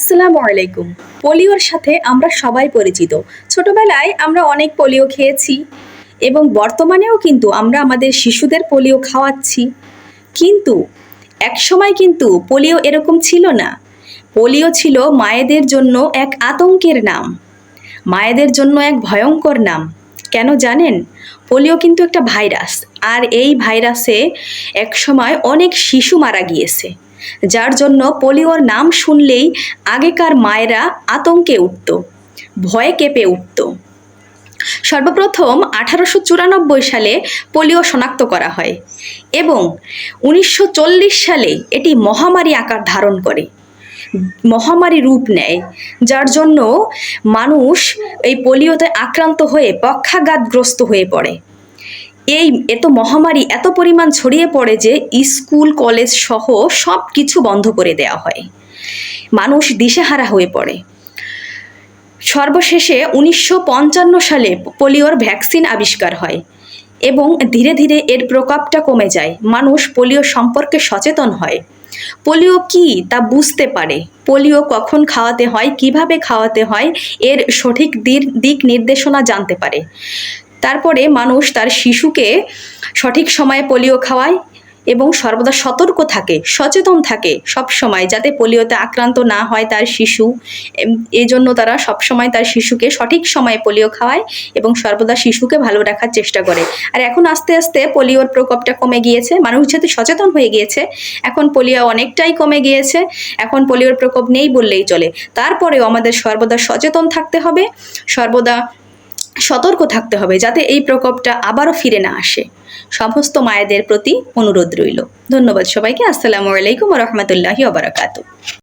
আসসালামু আলাইকুম। পোলিওর সাথে আমরা সবাই পরিচিত। ছোটবেলায় আমরা অনেক পোলিও খেয়েছি এবং বর্তমানেও কিন্তু আমরা আমাদের শিশুদের পোলিও খাওয়াচ্ছি। কিন্তু একসময় কিন্তু পোলিও এরকম ছিল না। পোলিও ছিল মায়েদের জন্য এক আতঙ্কের নাম। মায়েদের জন্য এক ভয়ঙ্কর নাম। কেন জানেন? পোলিও কিন্তু একটা ভাইরাস। আর এই ভাইরাসে একসময় অনেক শিশু মারা গিয়েছে। যার জন্য পোলিওর নাম শুনলেই আগেকার মায়েরা আতঙ্কে উঠত, ভয়ে কেঁপে উঠত। সর্বপ্রথম আঠারোশো চুরানব্বই সালে পোলিও শনাক্ত করা হয় এবং উনিশশো চল্লিশ সালে এটি মহামারী আকার ধারণ করে, মহামারী রূপ নেয়, যার জন্য মানুষ এই পোলিওতে আক্রান্ত হয়ে পক্ষাঘাতগ্রস্ত হয়ে পড়ে। এই এত মহামারী এত পরিমাণ ছড়িয়ে পড়ে যে স্কুল, কলেজ সহ সব কিছু বন্ধ করে দেওয়া হয়। মানুষ দিশেহারা হয়ে পড়ে। সর্বশেষে উনিশশো পঞ্চান্ন সালে পোলিওর ভ্যাকসিন আবিষ্কার হয় এবং ধীরে ধীরে এর প্রকোপটা কমে যায়। মানুষ পোলিও সম্পর্কে সচেতন হয়। পোলিও কি তা বুঝতে পারে। পোলিও কখন খাওয়াতে হয়, কীভাবে খাওয়াতে হয়, এর সঠিক দিক- দিক নির্দেশনা জানতে পারে। তারপরে মানুষ তার শিশুকে সঠিক সময়ে পোলিও খাওয়ায় এবং সর্বদা সতর্ক থাকে, সচেতন থাকে সব সময় যাতে পোলিওতে আক্রান্ত না হয় তার শিশু। এই জন্য তারা সবসময় তার শিশুকে সঠিক সময়ে পোলিও খাওয়ায় এবং সর্বদা শিশুকে ভালো রাখার চেষ্টা করে। আর এখন আস্তে আস্তে পোলিওর প্রকোপটা কমে গিয়েছে, মানুষ যেহেতু সচেতন হয়ে গিয়েছে, এখন পোলিও অনেকটাই কমে গিয়েছে, এখন পোলিওর প্রকোপ নেই বললেই চলে। তারপরেও আমাদের সর্বদা সচেতন থাকতে হবে, সর্বদা সতর্ক থাকতে হবে যাতে এই প্রকোপটা আবারও ফিরে না আসে। সমস্ত মায়েদের প্রতি অনুরোধ রইল। ধন্যবাদ সবাইকে। আসসালামু আলাইকুম রহমতুল্লাহি ওবরাকাতু